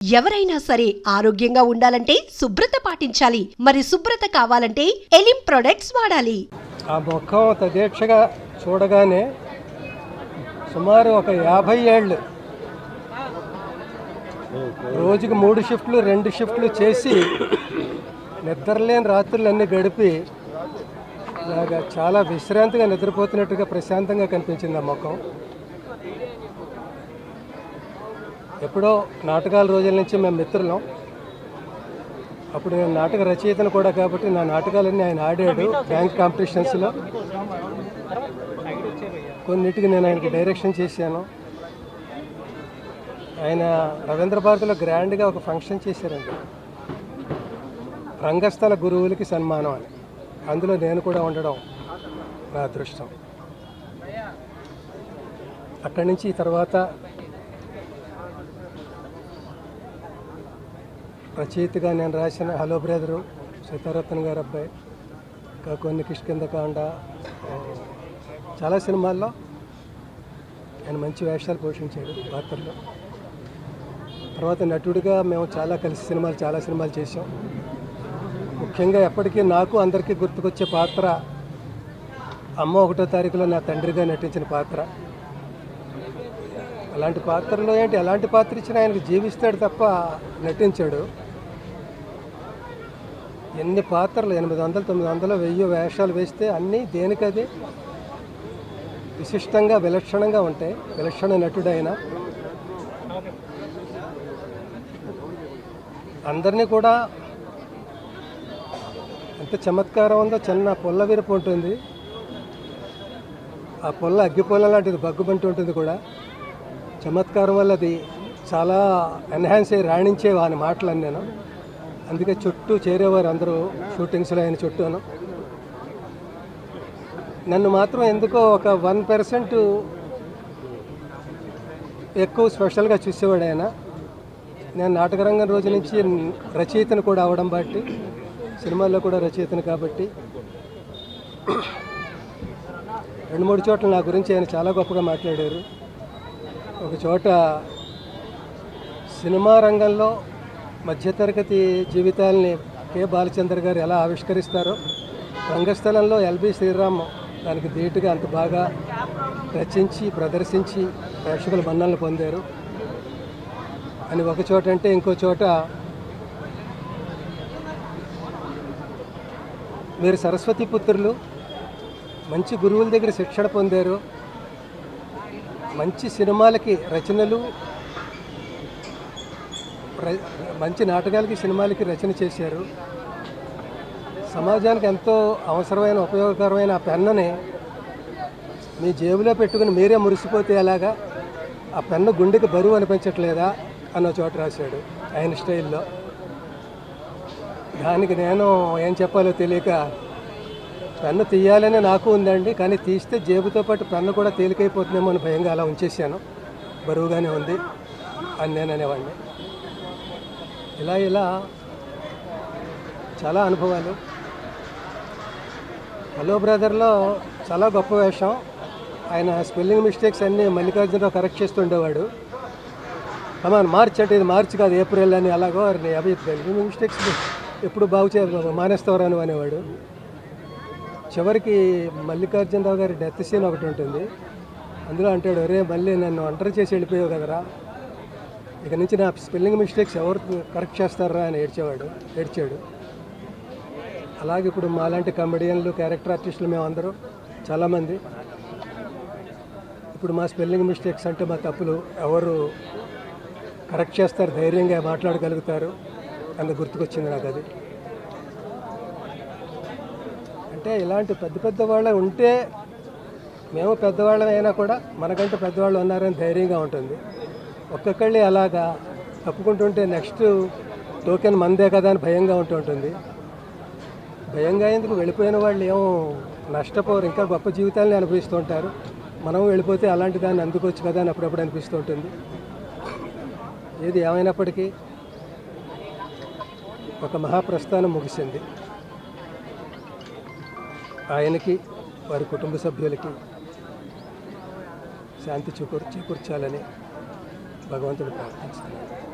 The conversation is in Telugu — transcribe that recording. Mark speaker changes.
Speaker 1: ఎవరైనా సరే ఆరోగ్యంగా ఉండాలంటే శుభ్రత పాటించాలి. మరి శుభ్రత కావాలంటే ఎలిం ప్రొడక్ట్స్ వాడాలి.
Speaker 2: ఆ ముఖం తదేక్షగా చూడగానే సుమారు ఒక యాభై ఏళ్ళు రోజుకి మూడు షిఫ్ట్లు రెండు షిఫ్ట్లు చేసి నిద్రలేని రాత్రులన్నీ గడిపి ఇలాగా చాలా విశ్రాంతిగా నిద్రపోతున్నట్టుగా ప్రశాంతంగా కనిపించింది ఆ ముఖం ఎప్పుడో నాటకాల రోజుల నుంచి మేము మిత్రులం. అప్పుడు నేను నాటక రచయితను కూడా కాబట్టి నా నాటకాలన్నీ ఆయన ఆడాడు బ్యాంక్ కాంపిటీషన్స్లో. కొన్నిటికి నేను ఆయనకి డైరెక్షన్ చేశాను. ఆయన రవీంద్ర భారతిలో గ్రాండ్గా ఒక ఫంక్షన్ చేశారండి. రంగస్థల గురువులకి సన్మానం అని. అందులో నేను కూడా ఉండడం నా అదృష్టం. అక్కడి నుంచి తర్వాత రచయితగా నేను రాసిన హలో బ్రదరు సీతారత్న గారు అబ్బాయి ఇంకా కొన్ని కిష్కింద కాండ చాలా సినిమాల్లో ఆయన మంచి వేషాలు పోషించాడు పాత్రలో. తర్వాత నటుడిగా మేము చాలా కలిసి సినిమాలు చాలా సినిమాలు చేసాం ముఖ్యంగా ఎప్పటికీ నాకు అందరికీ గుర్తుకొచ్చే పాత్ర అమ్మ ఒకటో తారీఖులో నా తండ్రిగా నటించిన పాత్ర. అలాంటి పాత్రలో ఏంటి? ఎలాంటి పాత్ర ఇచ్చినా ఆయనకు జీవిస్తాడు తప్ప నటించాడు. ఎన్ని పాత్రలు? ఎనిమిది వందలు తొమ్మిది వందలు వెయ్యి వేషాలు వేస్తే అన్నీ దేనికది? విశిష్టంగా విలక్షణంగా ఉంటాయి. విలక్షణ నటుడైన అందరినీ కూడా ఎంత చమత్కారం ఉందో చిన్న పొల్ల విరుపు ఉంటుంది. ఆ పొల్ల అగ్గి పొల్ల లాంటిది బగ్గుబంటి ఉంటుంది కూడా. చమత్కారం వల్ల అది చాలా ఎన్హాన్స్ అయ్యి రాణించే వాని మాటలు నేను. అందుకే చుట్టూ చేరేవారు అందరూ షూటింగ్స్లో ఆయన చుట్టూను. నన్ను మాత్రం ఎందుకో ఒక వన్ పర్సెంట్ ఎక్కువ స్పెషల్గా చూసేవాడు ఆయన. నేను నాటకరంగం రోజు నుంచి రచయితను కూడా అవడం బట్టి సినిమాల్లో కూడా రచయితను కాబట్టి రెండు మూడు చోట్ల నా గురించి ఆయన చాలా గొప్పగా మాట్లాడారు. ఒక చోట సినిమా రంగంలో మధ్యతరగతి జీవితాలని కె. బాలచంద్ర గారు ఎలా ఆవిష్కరిస్తారో రంగస్థలంలో ఎల్బి శ్రీరామ్ దానికి ధీటుగా అంత బాగా రచించి ప్రదర్శించి ప్రేక్షకుల మన్ననలు పొందారు. అని ఒక చోట అంటే ఇంకో చోట మీరు సరస్వతి పుత్రులు మంచి గురువుల దగ్గర శిక్షణ పొందారు. మంచి సినిమాలకి రచనలు మంచి నాటకాలకి సినిమాలకి రచన చేశారు. సమాజానికి ఎంతో అవసరమైన ఉపయోగకరమైన ఆ పెన్నని మీ జేబులో పెట్టుకుని మీరే మురిసిపోతే ఎలాగా? ఆ పెన్ను గుండెకి బరువు అనిపించట్లేదా? అన్న చోట రాశాడు ఆయన స్టైల్లో. దానికి నేను ఏం చెప్పాలో తెలియక పెన్ను తీయాలని నాకు ఉందండి కానీ తీస్తే జేబుతో పాటు పెన్ను కూడా తేలికైపోతుందేమో అని భయంగా అలా ఉంచేసాను. బరువుగానే ఉంది అని నేను అనేవాడిని. ఇలా ఇలా చాలా అనుభవాలు. హలో బ్రదర్లో చాలా గొప్ప వేషం. ఆయన స్పెల్లింగ్ మిస్టేక్స్ అన్నీ మల్లికార్జునరావు కరెక్ట్ చేస్తుండేవాడు కమాన్ మార్చ్ అంటే ఇది మార్చ్ కాదు ఏప్రిల్ అని అలాగో వారిని అవి స్పెల్లింగ్ మిస్టేక్స్ ఎప్పుడు బాగు చేయాలి మానేస్తావరా అని అనేవాడు. చివరికి మల్లికార్జునరావు గారి డెత్ సీన్ ఒకటి ఉంటుంది. అందులో అంటాడు అరే మళ్ళీ నన్ను ఒంటరి చేసి వెళ్ళిపోయావు కదరా. ఇక నుంచి నా స్పెల్లింగ్ మిస్టేక్స్ ఎవరు కరెక్ట్ చేస్తారా అని ఏడ్చేవాడు ఏడ్చాడు. అలాగే ఇప్పుడు మాలాంటి కమెడియన్లు క్యారెక్టర్ ఆర్టిస్టులు మేమందరూ చాలామంది. ఇప్పుడు మా స్పెల్లింగ్ మిస్టేక్స్ అంటే మా తప్పులు ఎవరు కరెక్ట్ చేస్తారు ధైర్యంగా మాట్లాడగలుగుతారు అన్న గుర్తుకొచ్చింది నాకు అది అంటే ఇలాంటి పెద్ద పెద్ద వాళ్ళు ఉంటే మేము పెద్దవాళ్ళం అయినా కూడా మనకంటే పెద్దవాళ్ళు ఉన్నారని ధైర్యంగా ఉంటుంది. ఒక్కొక్కళ్ళే అలాగా తప్పుకుంటుంటే నెక్స్ట్ టోకెన్ మందే కదా అని భయంగా ఉంటూ ఉంటుంది. భయంగా ఎందుకు? వెళ్ళిపోయిన వాళ్ళు ఏమో నష్టపోరు ఇంకా గొప్ప జీవితాలని అనుభవిస్తూ ఉంటారు. మనం వెళ్ళిపోతే అలాంటి దాన్ని అందుకోవచ్చు కదా అని అప్పుడప్పుడు అనిపిస్తూ ఉంటుంది. ఏది ఏమైనప్పటికీ ఒక మహాప్రస్థానం ముగిసింది. ఆయనకి వారి కుటుంబ సభ్యులకి శాంతి చేకూర్ చేకూర్చాలని భగవంతుడు ప్రార్థిస్తున్నాను